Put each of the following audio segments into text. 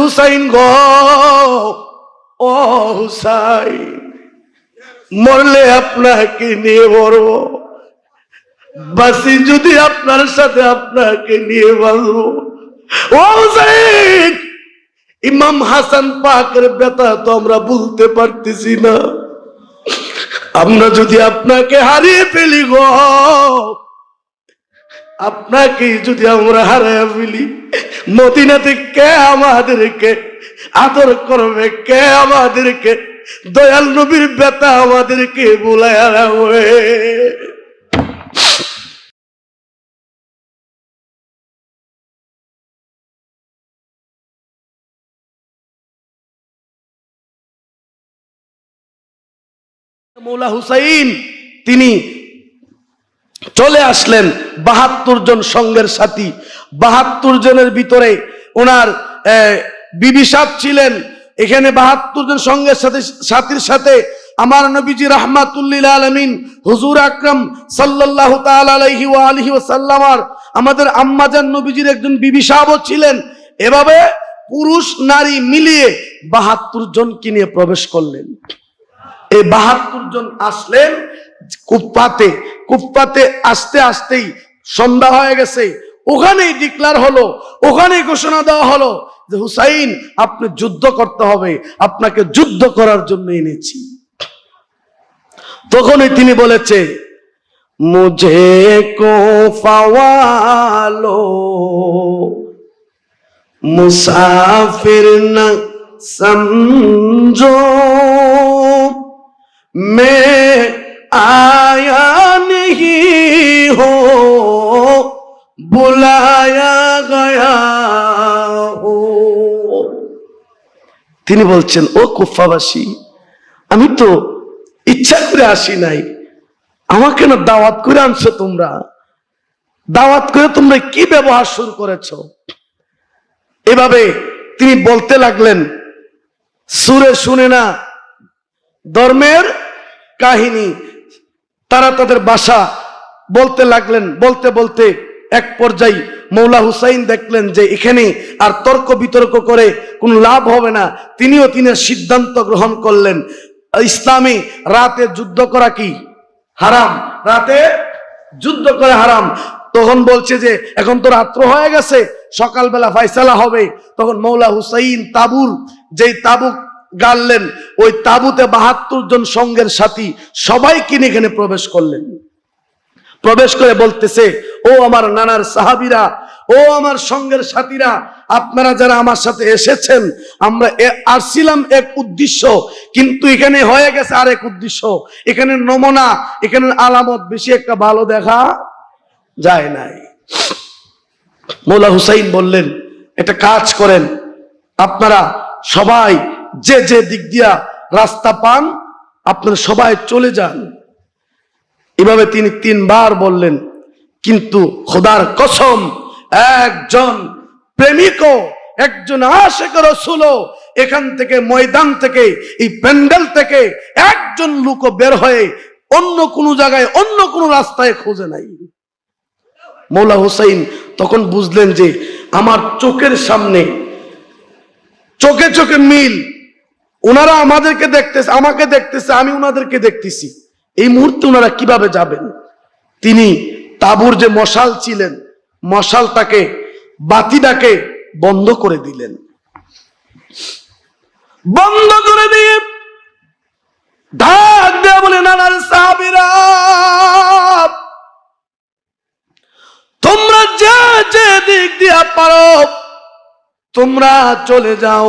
হুসাইন গো। ও হুসাইন, মরলে আপনাকে নিয়ে মরব। বাসি যদি আপনার সাথে আপনাকে নিয়ে বাঁচব ও হুসাইন, ইমাম হাসান পাকের ব্যথা তো আমরা বলতে পারতেছি না। আমরা যদি আপনাকে হারিয়ে ফেলি গো আপনাকে যদি আমরা হারায় ফেলি, মদিনাতে কে আমাদেরকে আদর করবে, কে আমাদেরকে দয়াল নবীর ব্যথা আমাদেরকে বলায় রাখবে? মৌলা হুসাইন, তিনি চলে আসলেন বাহাত্তর জন সঙ্গের সাথী। বাহাত্তর জনের ভিতরে ওনার আহ, বিবি সাহ ছিলেন। এখানে বাহাত্তর জন সঙ্গের সাথে সাথীর সাথে আমার নবীজি রহমাতুল্লিল আলমিন হুজুর আকরম সাল্লাহ আলাইহি ওয়া আলিহি ওয়াসাল্লামার আমাদের আম্মাজান নবীজির একজন বিবি সাহাবও ছিলেন। এভাবে পুরুষ নারী মিলিয়ে বাহাত্তর জনকে নিয়ে প্রবেশ করলেন। এই বাহাত্তর জন আসলেন কুপ্পাতে কুপ্পাতে আস্তে আস্তেই সন্ধ্যা হয়ে গেছে। ওখানেই ডিক্লার হলো, ওখানেই ঘোষণা দেওয়া হলো যে হুসাইন, আপনি যুদ্ধ করতে হবে, আপনাকে যুদ্ধ করার জন্য এনেছি। তখনই তিনি বলেছে, মুঝে কো মুসাফির না মে आया नहीं हो बुलाया गया हो তিনি বলছেন ও কুফাবাসী আমি তো ইচ্ছা করে আসি নাই আমাকে না দাওয়াত করে আনছো তোমরা দাওয়াত করে তোমরা কি ব্যবহার শুরু করেছো এভাবে তিনি বলতে লাগলেন সুরে শুনে না ধর্মের কাহিনী তারা তাদের বাসা বলতে লাগলেন, বলতে বলতে এক পর্যায়ে মৌলা হুসাইন দেখলেন যে এখানে আর তর্ক বিতর্ক করে কোনো লাভ হবে না। তিনিও তিনি সিদ্ধান্ত গ্রহণ করলেন। ইসলামে রাতে যুদ্ধ করা কি? হারাম। রাতে যুদ্ধ করে হারাম। তখন বলছে যে, এখন তো রাত্র হয়ে গেছে, সকালবেলা ফাইসালা হবে। তখন মৌলা হুসাইন তাবুর যেই তাবু গাড়লেন। ওই তাবুতে বাহাত্তর জন সঙ্গের সাথী সবাই কিনে এখানে প্রবেশ করলেন। প্রবেশ করে বলতেছে, ও আমার নানার সাহাবিরা, ও আমার সঙ্গের সাথীরা, আপনারা যারা আমার সাথে এসেছেন, আমরা আসছিলাম এক উদ্দেশ্য, কিন্তু এখানে হয়ে গেছে আরেক উদ্দেশ্য। এখানে নমুনা, এখানে আলামত বেশি একটা ভালো দেখা যায় নাই। মোলা হুসাইন বললেন, একটা কাজ করেন। আপনারা সবাই যে যে দিক দিয়া রাস্তা পান, আপনারা সবাই চলে যান। এভাবে তিনি তিনবার বললেন, কিন্তু খোদার কসম, একজন প্রেমিকও, একজন আশেক রসুল এখান থেকে ময়দান থেকে, এই প্যান্ডেল থেকে একজন লোক বের হয়ে অন্য কোনো জায়গায়, অন্য কোনো রাস্তায় খোঁজে নাই। মৌলা হুসাইন তখন বুঝলেন যে আমার চোখের সামনে চোখে চোখে মিল ওনারা আমাদেরকে দেখতেছে, আমাকে দেখতেছে, আমি ওনাদেরকে দেখতেছি। এই মুহূর্তে ওনারা কীভাবে যাবেন? তিনি তাবুর যে মশাল ছিলেন, মশালটাকে, বাতিটাকে বন্ধ করে দিলেন। বন্ধ করে দিয়ে ধাক দেয়া বলে নানার সাহাবিরা, তোমরা যে যে দিক দিয়া পারো, তোমরা চলে যাও।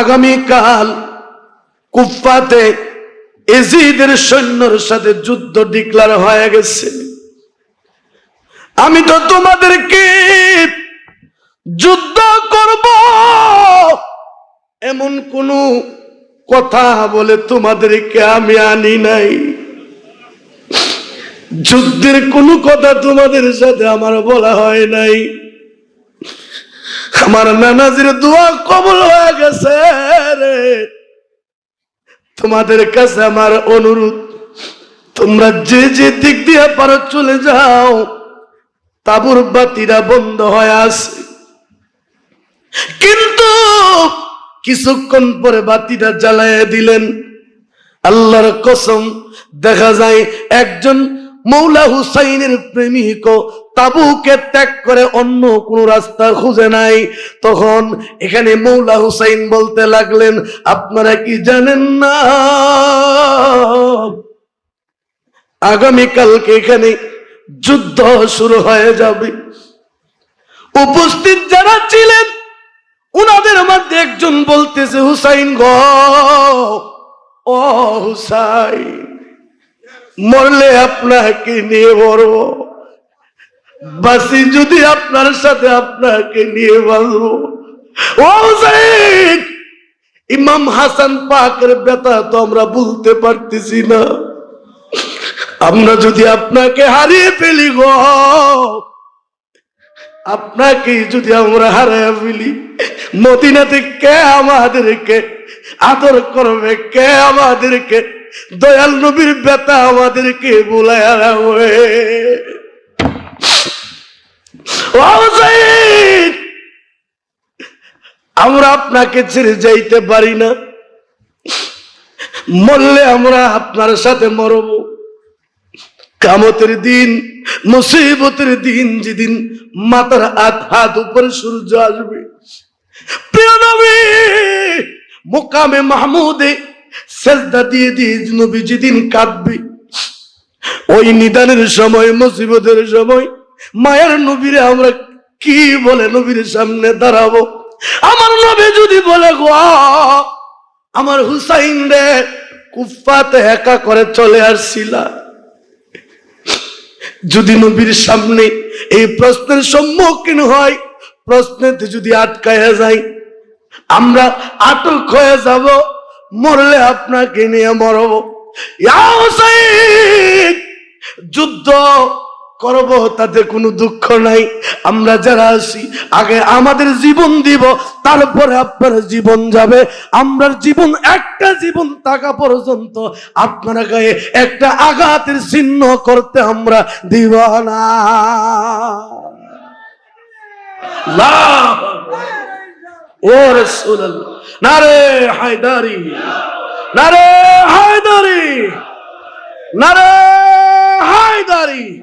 আগামীকাল কুফাতে এজিদের সৈন্যর সাথে যুদ্ধ ডিক্লার হয়ে গেছে। আমি তো তোমাদেরকে যুদ্ধ করব, এমন কোন কথা বলে তোমাদেরকে আমি আনি নাই। যুদ্ধের কোনো কথা তোমাদের সাথে আমার বলা হয় নাই। আমার নানাজির দোয়া কবল হয়ে গেছে তোমাদের কাছে আমার অনুরোধ, তোমরা যে যে দিক দিয়ে পারো চলে যাও, তাবুর বাতিরা বন্ধ হয়ে আছে। কিন্তু কিছুক্ষণ পরে বাতিটা জ্বালাইয়া দিলেন। আল্লাহর কসম, দেখা যায় একজন মৌলা হুসাইনের প্রেমিক তাবুকে ত্যাগ করে অন্য কোন রাস্তা খুঁজে নাই। তখন এখানে মৌলা হুসাইন বলতে লাগলেন, আপনারা কি জানেন না? আগামীকালকে এখানে যুদ্ধ শুরু হয়ে যাবে। উপস্থিত যারা ছিলেন, উনাদের মধ্যে একজন বলতেছে, হুসাইন গ, ও হুসাইন, মরলে আপনাকে নিয়ে মরব? বাসি যদি আপনার সাথে আপনাকে নিয়ে বাঁচব ও ইমাম হাসান পাকের ব্যথা তো আমরা বলতে পারতেছি না। আমরা যদি আপনাকে হারিয়ে ফেলি গো আপনাকে যদি আমরা হারায় ফেলি মদিনাতে কে আমাদেরকে আদর করবে কে আমাদেরকে দয়াল নবীর বেতা আমাদেরকে বলায় হুসাইন, আমরা আপনাকে ছেড়ে যাইতে পারি না। মরলে আমরা আপনার সাথে মরব। কামতের দিন, মুসিবতের দিন যেদিন মাথার হাত হাত উপরে সূর্য আসবে। প্রিয় নবী, মোকামে মাহমুদে সেজদা দিয়ে দিয়ে নবী যেদিন কাঁদবে, ওই নিদানের সময়, মুসিবতের সময় মায়ের নবীরে আমরা কি বলে নবীর সামনে দাঁড়াবো? আমার নবী যদি বলে, গো, আমার হুসাইন রে কুফাতে একা করে চলে আসছিলা। যদি নবীর সামনে এই প্রশ্নের সম্মুখীন হয় প্রশ্নেতে যদি আটকায়া যায়, আমরা আটক হয়ে যাব, মরলে আপনাকে নিয়ে মরব। যুদ্ধ করব তাতে কোনো দুঃখ নাই। আমরা যারা আছি, আগে আমাদের জীবন দিব, তারপরে আপনার জীবন যাবে। আমরা জীবন, একটা জীবন থাকা পর্যন্ত আপনারা গায়ে একটা আঘাতের চিহ্ন করতে আমরা দিব না। ও রাসূলুল্লাহ। নারে হায়দারি। নারে হায়দারি। নারে হায়দারি।